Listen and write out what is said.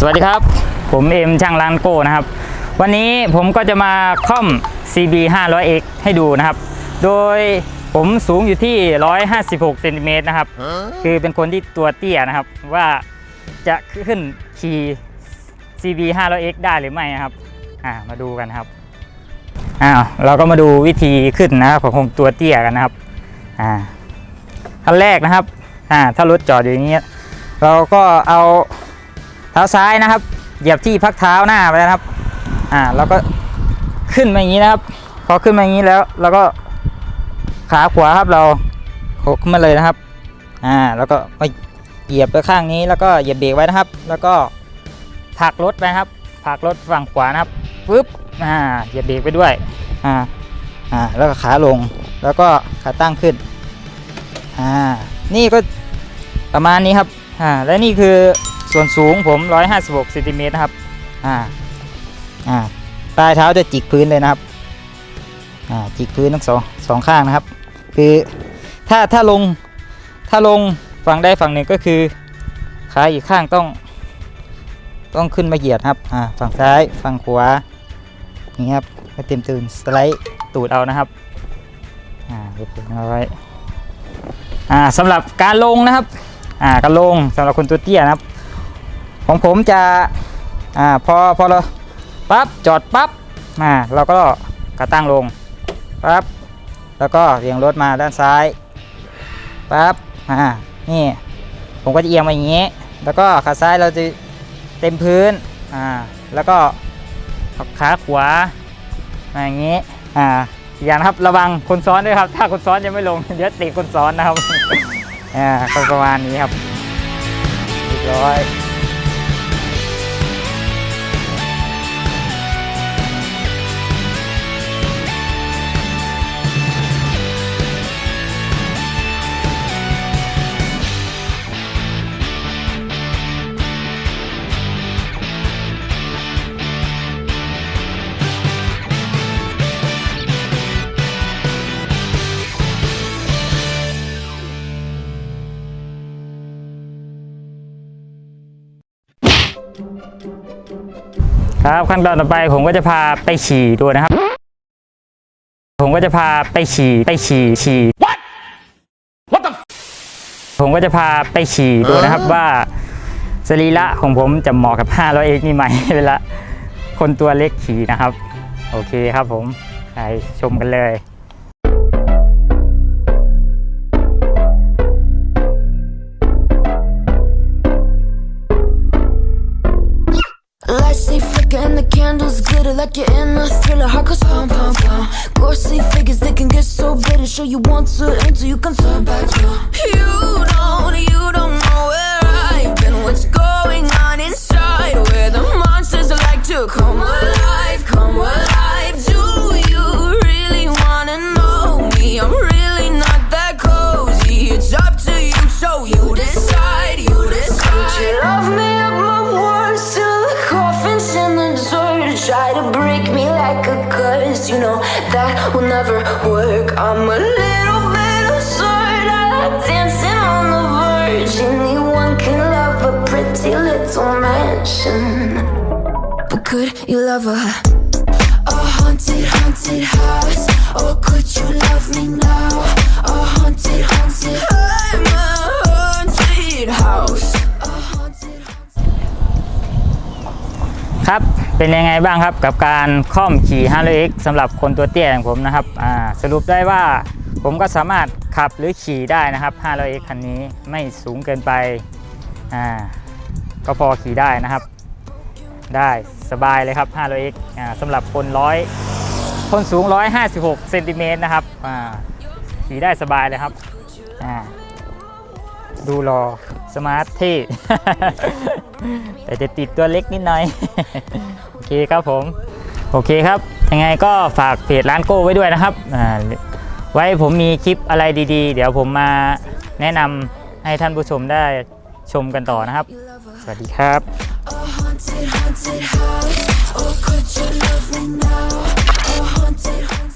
สวัสดีครับ ผมเอ็มช่างร้านโก้นะครับ วันนี้ผมก็จะมาค่อม CB 500X ให้ดูนะครับ โดยผมสูงอยู่ที่ 156เซนติเมตรนะครับ คือเป็นคนที่ตัวเตี้ยนะครับ ว่าจะขึ้นขี่ CB 500X ได้หรือไม่นะครับ อ่า มาดูกันครับ อ้าว เราก็มาดูวิธีขึ้นนะครับของคนตัวเตี้ยกันนะครับ อ่าขั้นแรกนะครับ อ่า ถ้ารถจอดอยู่อย่างเงี้ย เราก็เอา ท้าซ้ายนะครับ เหยียบที่พักเท้าหน้าไปนะครับ อ่าเราก็ขึ้นมาอย่างนี้นะครับ พอขึ้นมาอย่างนี้แล้วเราก็ขาขวาครับเราโขกขึ้นมาเลยนะครับ อ่า แล้วก็มาเหยียบไปข้างนี้แล้วก็เหยียบเบรกไว้นะครับ แล้วก็ผักรถไปครับผักรถฝั่งขวานะครับปึ๊บ อ่า เหยียบเบรกไปด้วย อ่า อ่า แล้วก็ขาลง แล้วก็ขาตั้งขึ้น อ่า นี่ก็ประมาณนี้ครับ อ่า และนี่คือ ส่วนสูงผม 156เซนติเมตรนะครับ อ่า อ่าปลายเท้าจะจิกพื้นเลยนะครับ อ่า จิกพื้นทั้งสองสองข้างนะครับ คือถ้าถ้าลง ถ้าลงฝั่งใดฝั่งหนึ่งก็คือขาอีกข้างต้อง ต้องขึ้นมาเหยียดครับ อ่า ฝั่งซ้าย ฝั่งขวา นี่ครับก็เต็มตื่นสไลด์ตูดเอานะครับ อ่าเรียบร้อยอ่าสำหรับการลงนะครับ อ่าการลงสำหรับคนตัวเตี้ยนะครับ ของผมจะอ่าพอพอเราปั๊บจอดปั๊บอ่าเราก็กระตั้งลงปั๊บแล้วก็เบี่ยงรถมาด้านซ้ายปั๊บอ่านี่ผมก็จะเอียงมาอย่างนี้ แล้วก็ขาซ้ายเราจะเต็มพื้นอ่าแล้วก็ขาขวามาอย่างนี้อ่าอีกอย่างนะครับระวังคนซ้อนด้วยครับ ถ้าคนซ้อนยังไม่ลงเดี๋ยวติดคนซ้อนนะครับอ่าก็ประมาณนี้ครับเรียบร้อย ครับขั้นตอนต่อไปผมก็จะพาไปฉี่ดูนะครับ ผมก็จะพาไปฉี่ไปฉี่ฉี่ผมก็จะพาไปฉี่ดูนะครับว่าสรีระของผมจะเหมาะกับ 500เอกนี่ไหมเวลาคนตัวเล็กขี่นะครับ โอเคครับผมไปชมกันเลย the candles glitter like you're in a thriller. Heart goes pum pum pum. Ghostly figures they can get so bitter. Show you want to until you can turn back. You don't, you don't know where I've been. What's going on inside? Where the monsters like to come alive, come alive. Do you really wanna know me? I'm really not that cozy. It's up to you, so you decide. You decide. Would you love me to break me like a curse. You know that will never work. I'm a little bit absurd. I like dancing on the verge. Anyone can love a pretty little mansion. But could you love a a haunted, haunted house? Or could you love me now? A haunted, haunted. I'm a haunted house. A haunted, haunted. ครับ เป็นยังไงบ้างครับกับการค่อมขี่ 500X สำหรับคนตัวเตี้ยอย่างผมนะครับสรุปได้ว่าผมก็สามารถขับหรือขี่ได้นะครับ 500X คันนี้ไม่สูงเกินไปก็พอขี่ได้นะครับ ได้สบายเลยครับ 500X อ่าสำหรับคนร้อยคนสูง 156เซนติเมตรนะครับขี่ได้สบายเลยครับดูรอสมาร์ทเท่แต่จะติดตัวเล็กนิดหน่อย คครับผม โอเคครับ ยังไงก็ฝากเพจร้านโก้ไว้ด้วยนะครับ ไว้ผมมีคลิปอะไรดีๆ เดี๋ยวผมมาแนะนำให้ท่านผู้ชมได้ชมกันต่อนะครับ สวัสดีครับ haunted house? Or could you love me now? A haunted, haunted.